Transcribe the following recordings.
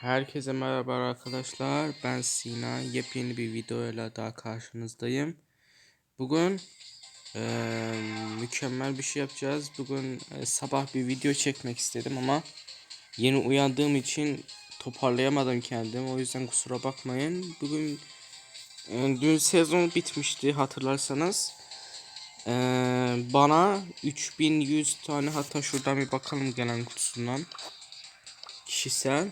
Herkese merhaba arkadaşlar. Ben Sina. Yepyeni bir videoyla daha karşınızdayım. Bugün eee, mükemmel bir şey yapacağız. Bugün e, sabah bir video çekmek istedim ama yeni uyandığım için toparlayamadım kendimi. O yüzden kusura bakmayın. Bugün e, dün sezon bitmişti hatırlarsanız. Eee, bana 3100 tane hatta şuradan bir bakalım gelen kutusundan. Kişisel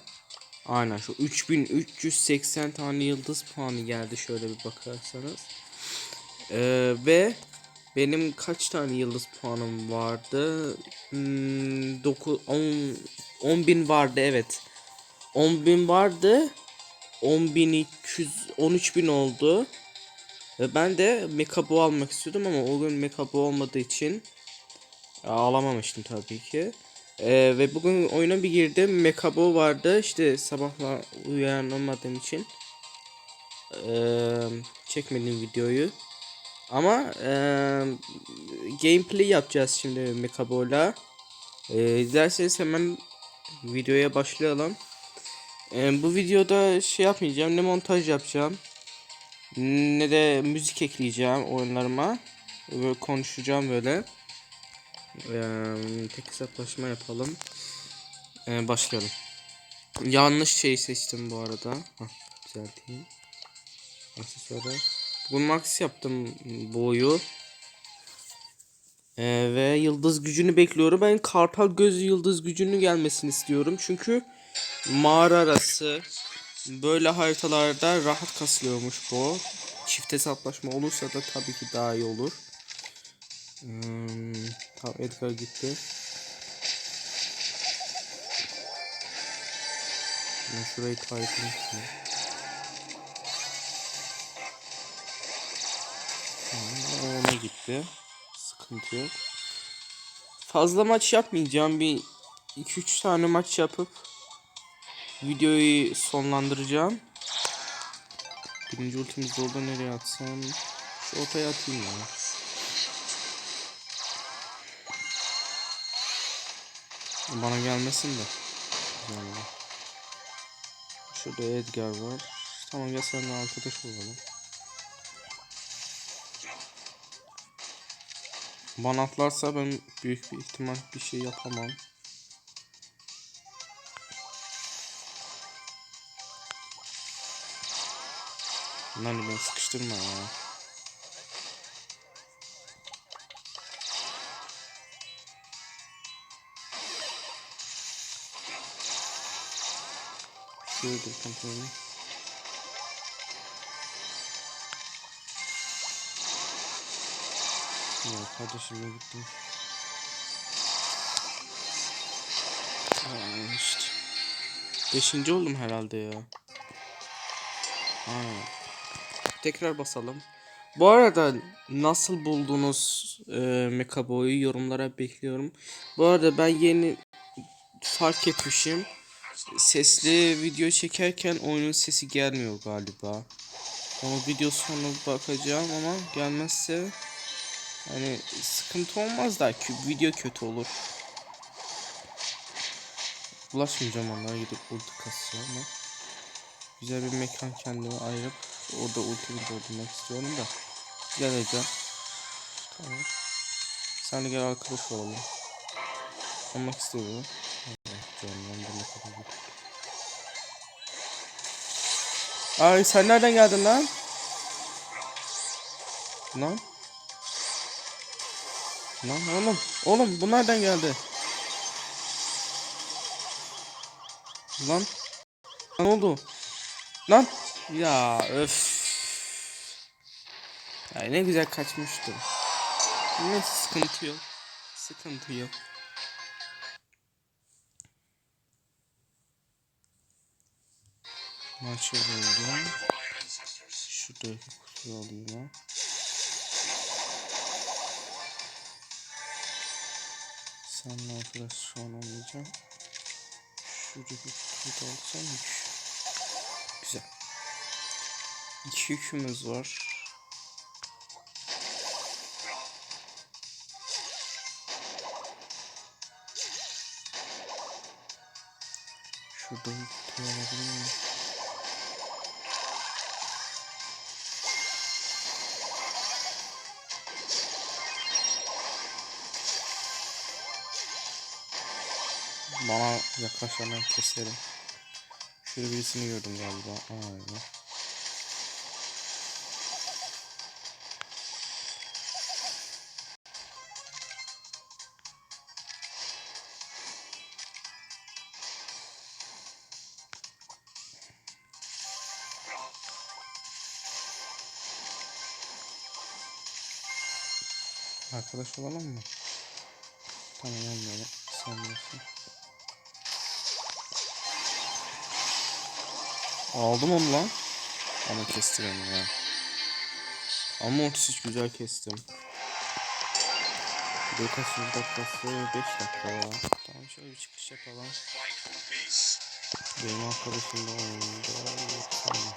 Aynen şu 3380 tane yıldız puanı geldi şöyle bir bakarsanız. Ee, ve benim kaç tane yıldız puanım vardı? Hmm, 9 10 10.000 vardı evet. 10.000 vardı. 10.200 13.000 oldu. Ve ben de Mekabo almak istiyordum ama o gün Mekabo olmadığı için alamamıştım tabii ki. Ee, ve bugün oyuna bir girdim. Mekabo vardı. İşte sabahla uyanmadığım için ee, çekmedim videoyu. Ama ee, gameplay yapacağız şimdi Mekabo'yla. Ee, izlerseniz hemen videoya başlayalım. Ee, bu videoda şey yapmayacağım. Ne montaj yapacağım. Ne de müzik ekleyeceğim oyunlarıma. Böyle konuşacağım böyle. Ee, tek hesaplaşma yapalım. Ee, başlayalım. Yanlış şey seçtim bu arada. Hah, düzelteyim. Aksesuarı. Bugün max yaptım boyu. Ee, ve yıldız gücünü bekliyorum. Ben kartal gözü yıldız gücünü gelmesini istiyorum. Çünkü mağara arası böyle haritalarda rahat kasılıyormuş bu. Çift hesaplaşma olursa da tabii ki daha iyi olur. Hmm, tamam Edgar gitti. Ben şurayı tutayım. Tamam, o ona gitti. Sıkıntı yok. Fazla maç yapmayacağım. Bir 2-3 tane maç yapıp videoyu sonlandıracağım. Birinci ultimiz orada nereye atsam? Şu ortaya atayım ya. Bana gelmesin de. Yani. Şurada Edgar var. Tamam gel seninle arkadaş olalım. Bana atlarsa ben büyük bir ihtimal bir şey yapamam. Lan beni sıkıştırma ya. Şuradır kontrolü. Ya kardeşim ne gittim. Aa, işte. Beşinci oldum herhalde ya. Aa. Tekrar basalım. Bu arada nasıl buldunuz e, Mekabo'yu yorumlara bekliyorum. Bu arada ben yeni fark etmişim sesli video çekerken oyunun sesi gelmiyor galiba. Onu video sonu bakacağım ama gelmezse hani sıkıntı olmaz da ki video kötü olur. Bulaşmayacağım onlara gidip ulti kasacağım ama güzel bir mekan kendime ayırıp orada ultimi doldurmak istiyorum da geleceğim. Tamam. Sen de gel arkadaş olalım. Olmak istiyorum. Ay sen nereden geldin lan? Lan? Lan oğlum, oğlum bu nereden geldi? Lan? Lan oldu? Lan? Ya öf. Ay ne güzel kaçmıştım. Ne sıkıntı yok. Sıkıntı yok. Maçı buldum. Şuradaki kutuyu alayım ha. Seninle arkadaş şu an olmayacağım. Şuradaki kutuyu da alsam hiç. Güzel. İki yükümüz var. Şurada şey olabilir mi? Bana yaklaşanları keserim. Şöyle birisini gördüm galiba. Aynen. Arkadaş olalım mı? Tamam olmayalım. Sen bilirsin. Aldım onu lan. Ama kesti beni ya. Ama 33 güzel kestim. Kaçıncı dakikası 5 dakika ya. Tamam şöyle bir çıkış yapalım. Benim arkadaşım da oyunda. Tamam.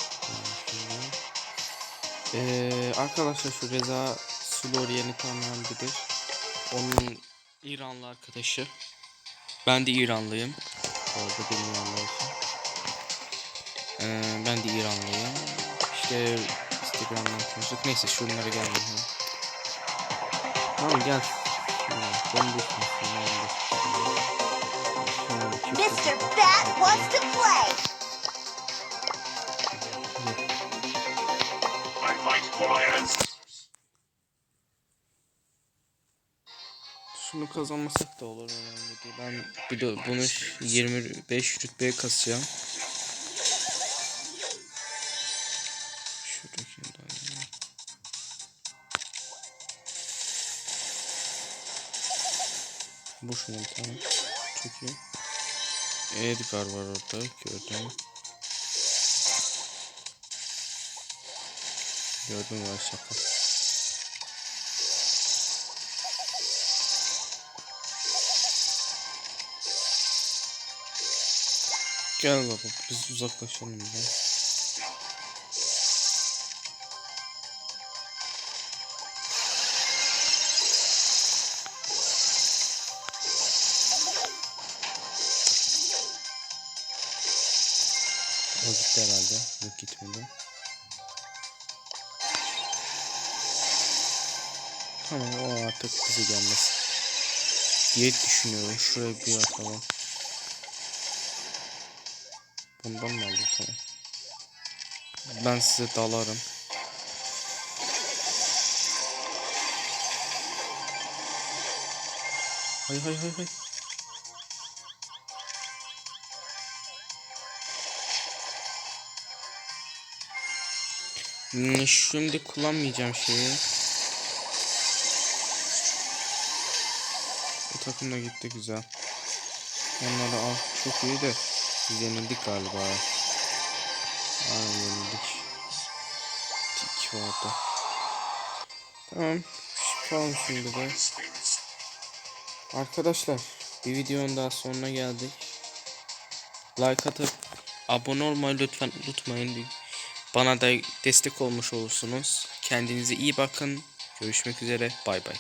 Ee, arkadaşlar şu Reza Slorian'ı tanıyan bilir. Onun İranlı arkadaşı. Ben de İranlıyım. Orada için. Ee, ben de İranlıyım. İşte Instagram'dan konuştuk. Neyse şunlara gelmeyelim. Tamam gel. Mr. Bat wants to play. I my ancestors. Şunu kazanmasak da olur önemli değil. Ben bir de bunu 25 rütbeye kasacağım. Bu şunun tamam. Çok. Edgar var orada gördüm. Gördüm var şaka. Gel baba biz uzaklaşalım ya. O gitti herhalde. Yok gitmedi. Tamam o artık bize gelmez. Diye düşünüyorum. Şuraya bir atalım. Bundan mı aldım tamam. Ben size dalarım. Hay hay hay hay. Hmm, Şimdi kullanmayacağım şeyi. Bu takım da gitti güzel. Onları al. Çok iyi de biz yenildik galiba. Aynen yenildik. Tik vardı. Tamam. Çıkalım şimdi de. Arkadaşlar bir videonun daha sonuna geldik. Like atıp abone olmayı lütfen unutmayın. Bana da destek olmuş olursunuz. Kendinize iyi bakın. Görüşmek üzere. Bay bay.